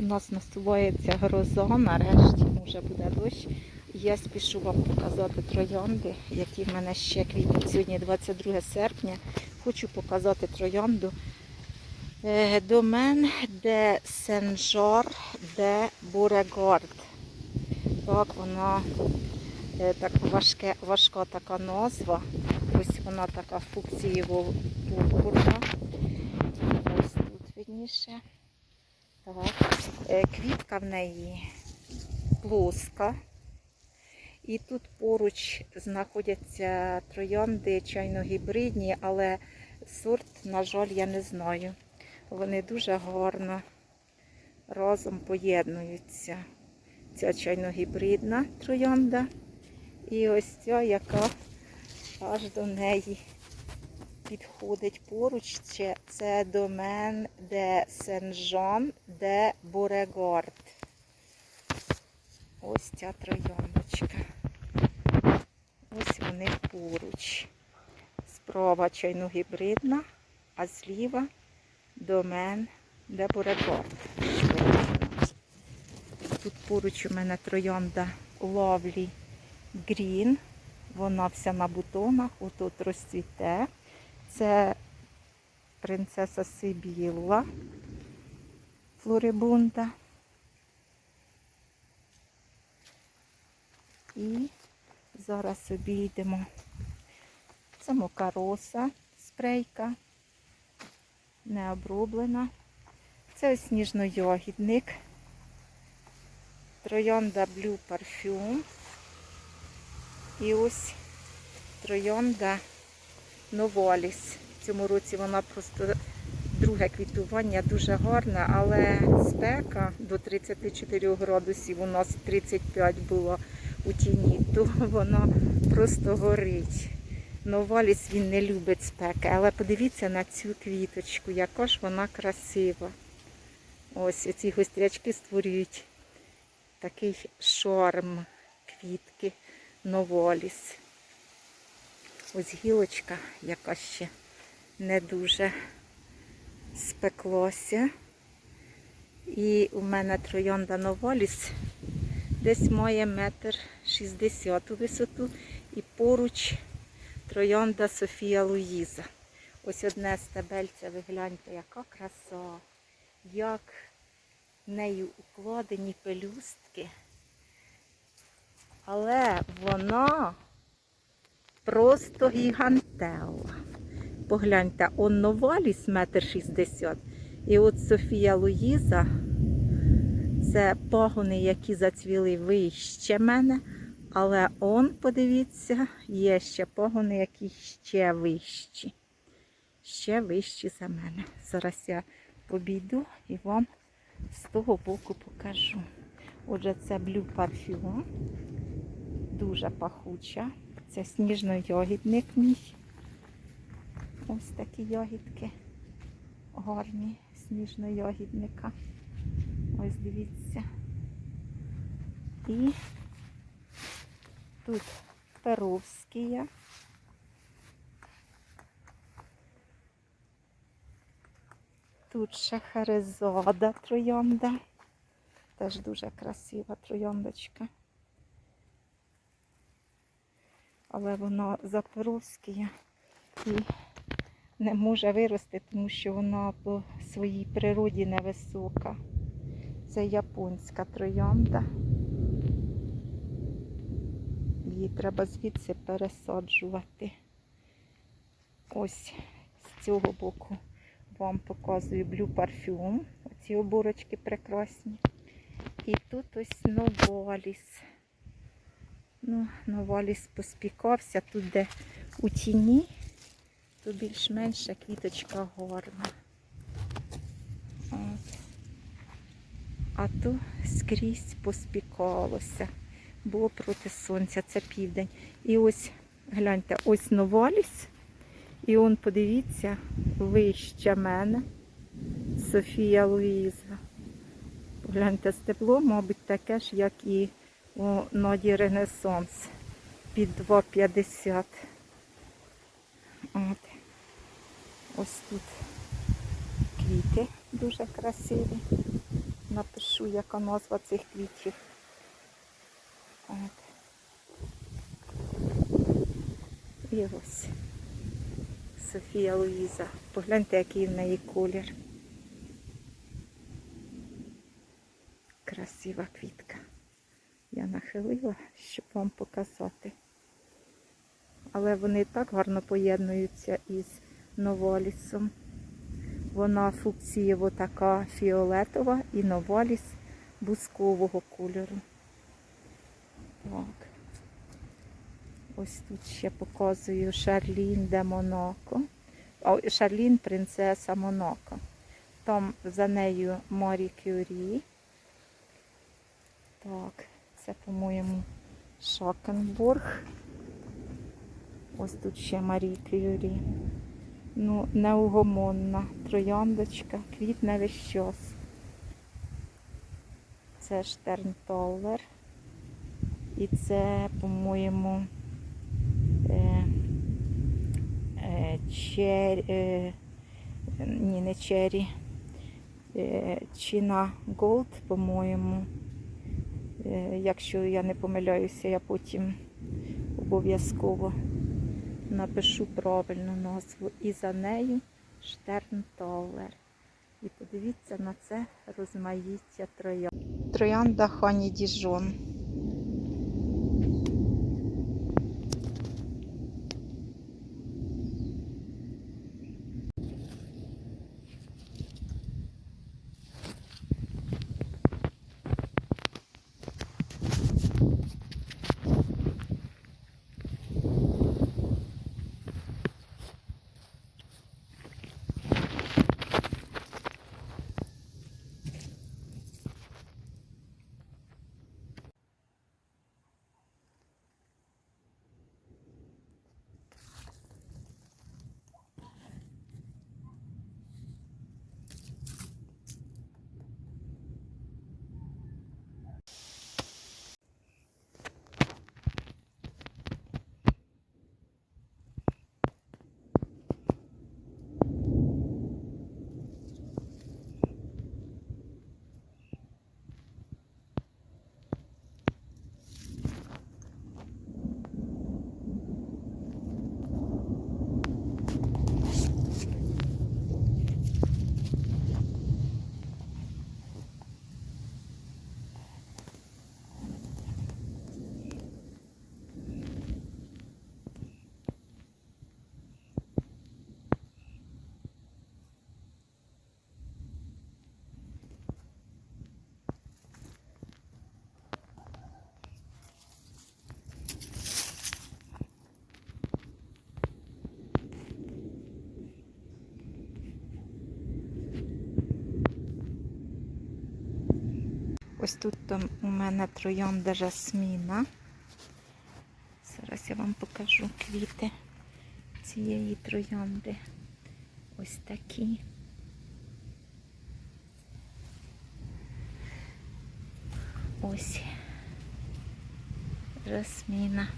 У нас насувається гроза, нарешті вже буде дощ. Я спішу вам показати троянди, які в мене ще квітнуть. Сьогодні 22 серпня. Хочу показати троянду е, Домен де Сен-Жор де Бурегорд. Так, вона е, так важке, важка така назва. Ось вона така фуксієво пурпурна. Ось тут видніше. Е, Квітка в неї плоска. І тут поруч знаходяться троянди чайно-гібридні, але сорт, на жаль, я не знаю. Вони дуже гарно разом поєднуються. Ця чайно-гібридна троянда і ось ця, яка аж до неї підходить поруч. Це- домен де Сен-Жон де Бурегорд. Ось ця трояндочка. Ось вони поруч. Справа чайно-гібридна, а зліва домен де Бурегорд. Тут поруч у мене троянда Lovely Green. Вона вся на бутонах, отут розцвіте. Це принцеса Сибілла Флорибунда. І зараз обійдемо. Це мокароса, спрейка, не оброблена. Це сніжно-ягідник. Троянда Blue Parfum. І ось троянда Новоліс. В цьому році вона просто друге квітування дуже гарне, але спека до 34 градусів, у нас 35 було у тіні, то вона просто горить. Новаліс він не любить спеки, але подивіться на цю квіточку, яка ж вона красива. Ось ці гострячки створюють такий шарм квітки новоліс. Ось гілочка, яка ще не дуже спеклося. І у мене троянда новоліс десь має метр шістдесят у висоту. І поруч троянда Софія Луїза. Ось одне стебельце, ви гляньте, яка краса, як нею укладені пелюстки. Але вона просто гігантела. Погляньте, он Новаліс метр шістдесят. І от Софія Луїза, це пагони, які зацвіли вище мене. Але он, подивіться, є ще пагони, які ще вищі. Ще вищі за мене. Зараз я обійду і вам з того боку покажу. Отже, це Blue Parfum. Дуже пахуча. Це сніжно-ягідник мій. Ось такі ягідки гарні сніжно-ягідника. Ось дивіться. І тут Перовськія. Тут Шахерезада троянда. Теж дуже красива трояндочка. Але вона запорозька і не може вирости, тому що вона по своїй природі невисока. Це японська троянда. Її треба звідси пересаджувати. Ось з цього боку вам показую Blue Parfum. Оці оборочки прекрасні. І тут ось новаліс. Ну, новаліс поспікався. Тут, де у тіні, то більш-менша квіточка гарна. От. А то скрізь поспікалося. Було проти сонця, це південь. І ось, гляньте, ось новаліс. І он, подивіться, вище мене. Софія Луїза. Гляньте, стебло, мабуть, таке ж, як і у Ноді Ренесанс під 2,50. От. Ось тут квіти дуже красиві. напишу, яка назва цих квітів. От. І ось Софія Луїза. Погляньте, який в неї колір. Красива квітка. Я нахилила, щоб вам показати. Але вони так гарно поєднуються із новолісом. Вона фукцієво така фіолетова і новоліс бускового кольору. Так. Ось тут ще показую Шарлін де Монако. О, Шарлін принцеса Монако. Там за нею Марі Кюрі. Так, це, по-моєму, Шокенбург. Ось тут ще Марі Кюрі. Ну, неугомонна трояндочка, квітне весь час. Це Штернтоллер. І це, по-моєму, е, е, чер, е, ні, не чері, е, Чіна Голд, по-моєму. Е, якщо я не помиляюся, я потім обов'язково напишу правильну назву. І за нею Штернтоллер. І подивіться на це розмаїття троян. Троянда Хані Діжон. Тут там у мене троянда жасміна. Зараз я вам покажу квіти цієї троянди. Ось такі. Ось жасміна.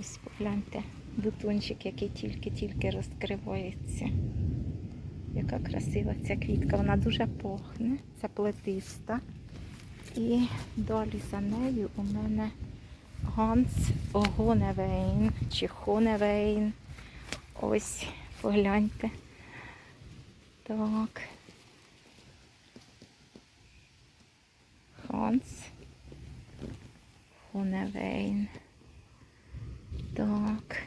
Ось погляньте, бутончик, який тільки-тільки розкривається. Яка красива ця квітка, вона дуже пахне, це плетиста. І далі за нею у мене Ганс Огоневейн чи Хоневейн. Ось, погляньте. Так. Ганс Хоневейн. Так.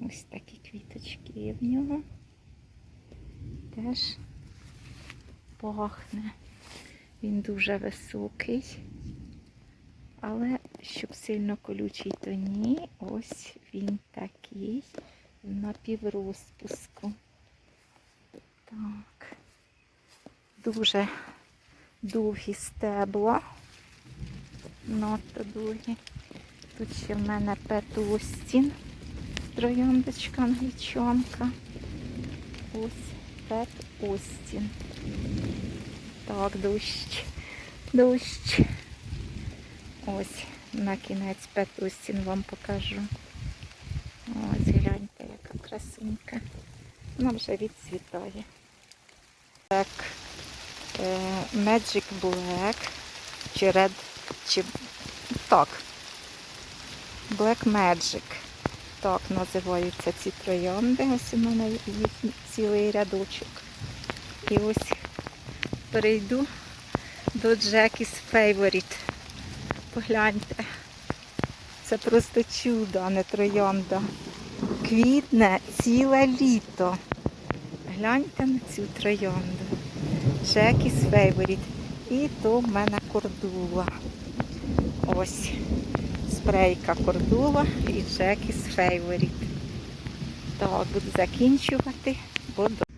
Ось такі квіточки в нього теж пахне. Він дуже високий, але щоб сильно колючий, то ні. Ось він такий в напіврозпуску. Так. Дуже довгі стебла. Надто довгі. Тут ще в мене петустін, трояндочка англічанка. Ось. Пет Остін. Так, дощ. Дощ. Ось на кінець Пет Остін вам покажу. Ось гляньте, яка красунька. Вона вже відцвітає. Так, е, Magic Black чи Red, чи так. Black Magic. Так називаються ці троянди. Ось у мене їх цілий рядочок. І ось перейду до Jackie's Favorite. Погляньте. Це просто чудо, а не троянда. Квітне ціле літо. Гляньте на цю троянду. Jackie's Favorite. І то в мене кордула. Ось спрейка кордула і Джекіс Фейворіт. Так, буду закінчувати, бо до-